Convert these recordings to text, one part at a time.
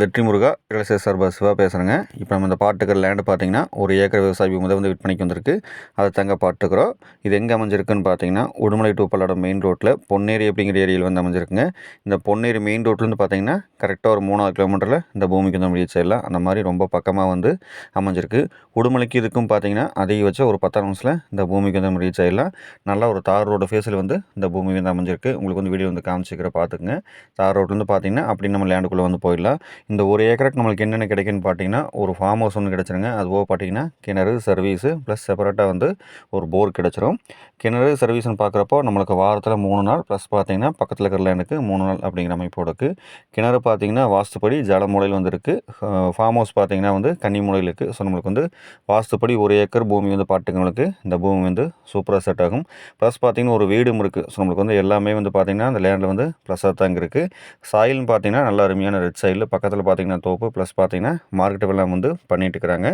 வெற்றி முருகா இளசே சார்பாக சிவா பேசுகிறேங்க இப்போ நம்ம இந்த பாட்டுக்கிற லேண்டு பார்த்தீங்கன்னா ஒரு ஏக்கர் விவசாய பூமி வந்து விற்பனைக்கு வந்திருக்கு. அதை தங்க பாட்டுக்கிறோம் இது எங்கே அமைஞ்சிருக்குன்னு பார்த்தீங்கன்னா உடுமலை டூ பல்லடம் மெயின் ரோட்டில் பொன்னேரி அப்படிங்கிற ஏரியாவில் வந்து அமைஞ்சிருக்குங்க. இந்த பொன்னேரி மெயின் ரோட்லேருந்து பார்த்தீங்கன்னா கரெக்டாக ஒரு மூணாவது கிலோமீட்டரில் இந்த பூமிக்கு வந்து நம்ம ரீச் ஆயிடலாம் அந்த மாதிரி ரொம்ப பக்கமாக வந்து அமைஞ்சிருக்கு. உடுமலைக்கு இதுக்கும் பார்த்தீங்கன்னா அதிகபட்சம் ஒரு பத்தாம் நிமிஷத்தில் இந்த பூமிக்கு வந்து நம்ம ரீச் ஆயிடலாம் நல்லா ஒரு தார் ரோடு ஃபேஸில் வந்து இந்த பூமி வந்து அமைஞ்சிருக்கு. உங்களுக்கு வந்து வீடியோ வந்து காமிச்சிக்கிற பார்த்துக்குங்க தார் ரோட்லேருந்து பார்த்தீங்கன்னா அப்படி நம்ம லேண்டுக்குள்ளே வந்து போயிடலாம். இந்த ஒரு ஏக்கருக்கு நம்மளுக்கு என்னென்ன கிடைக்குன்னு பார்த்தீங்கன்னா ஒரு ஃபார்ம் ஹவுஸ் ஒன்று கிடச்சிருங்க. அதுபோக பார்த்தீங்கன்னா கிணறு சர்வீஸு ப்ளஸ் செப்பரேட்டாக வந்து ஒரு போர் கிடச்சிரும். கிணறு சர்வீஸ்னு பார்க்குறப்போ நம்மளுக்கு வாரத்தில் மூணு நாள் ப்ளஸ் பார்த்தீங்கன்னா பக்கத்தில் இருக்கிற லேண்டுக்கு மூணு நாள் அப்படிங்கிற அமைப்போடுக்கு கிணறு பார்த்தீங்கன்னா வாஸ்துப்படி ஜல மூலையில் இருக்குது ஃபார்ம் ஹவுஸ் பார்த்தீங்கன்னா வந்து கன்னிமூலையில் இருக்குது ஸோ நம்மளுக்கு வந்து வாஸ்துப்படி ஒரு ஏக்கர் பூமி வந்து பாட்டுங்களுக்கு இந்த பூமி வந்து சூப்பராக செட் ஆகும். ப்ளஸ் பார்த்தீங்கன்னா ஒரு வீடும் இருக்குது ஸோ நம்மளுக்கு வந்து எல்லாமே வந்து பார்த்திங்கன்னா அந்த லேண்டில் வந்து ப்ளஸ்ஸாக தாங்க இருக்குது சாயில்னு பார்த்தீங்கன்னா நல்ல அருமையான ரெட் சைடில் பக்கத்தில் பார்த்தீங்கன்னா தோப்பு ப்ளஸ் பார்த்தீங்கன்னா மார்க்கெட் வந்து பண்ணிகிட்டு இருக்கிறாங்க.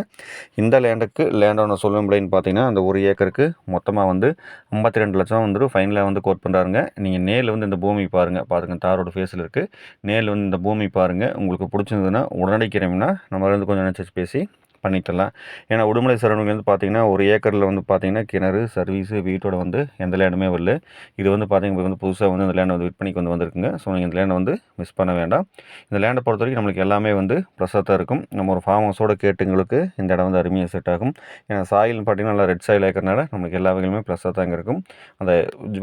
இந்த லேண்டுக்கு லேண்டோட சொல்லும் விலைன்னு பார்த்தீங்கன்னா அந்த ஒரு ஏக்கருக்கு மொத்தமாக வந்து ஐம்பத்தி ரெண்டு லட்சம் வந்துட்டு ஃபைனலாக வந்து கோட் பண்ணுறாருங்க நீங்கள் நேரில் வந்து இந்த பூமி பாருங்கள் பாருங்கள் தாரோட ஃபேஸில் இருக்குது நேரில் வந்து இந்த பூமி பாருங்கள் உங்களுக்கு பிடிச்சிருந்ததுன்னா உடனடி கிளம்பினா நம்ம வந்து கொஞ்சம் நினச்சி பேசி பண்ணித்தரலாம் ஏன்னா உடுமலை சரௌண்டிங் வந்து பார்த்திங்கன்னா ஒரு ஏக்கரில் வந்து பார்த்திங்கன்னா கிணறு சர்வீஸு வீட்டோட வந்து எந்த லேண்டுமே வரல. இது வந்து பார்த்திங்கன்னா வந்து புதுசாக வந்து இந்த லேண்டை வந்து விற்பனைக்கு வந்து வந்திருக்குங்க. ஸோ நீங்கள் இந்த லேண்டை வந்து மிஸ் பண்ண வேண்டாம். இந்த லேண்டை பொறுத்த வரைக்கும் நம்மளுக்கு எல்லாமே வந்து ப்ளஸ்ஸாக இருக்கும். நம்ம ஒரு ஃபார்ம் ஹவுஸோட கேட்டுங்களுக்கு இந்த இடம் வந்து அருமையாக செட் ஆகும். ஏன்னா சாயில்னு பார்த்திங்கன்னா நல்லா ரெட் சாயில் இருக்கிறனால நம்மளுக்கு எல்லா வகையிலுமே ப்ளஸ்ஸாக தாங்க இருக்கும். அந்த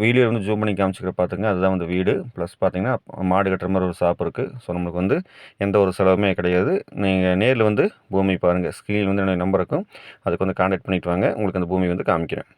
வீடியோ வந்து ஜூம் பண்ணி காமிச்சிக்கிற பார்த்துங்க அதுதான் வந்து வீடு. ப்ளஸ் பார்த்திங்கன்னா மாடு கட்டுற மாதிரி ஒரு ஷாப் இருக்குது ஸோ நம்மளுக்கு வந்து எந்த ஒரு செலவுமே கிடையாது. நீங்கள் நேரில் வந்து பூமி பாருங்கள் ஸ்க்ரீன் வந்து என்னுடைய நம்பருக்கும் அதுக்கு வந்து காண்டாக்ட் பண்ணிவிட்டு வாங்க. உங்களுக்கு அந்த பூமி வந்து காமிக்கிறேன்.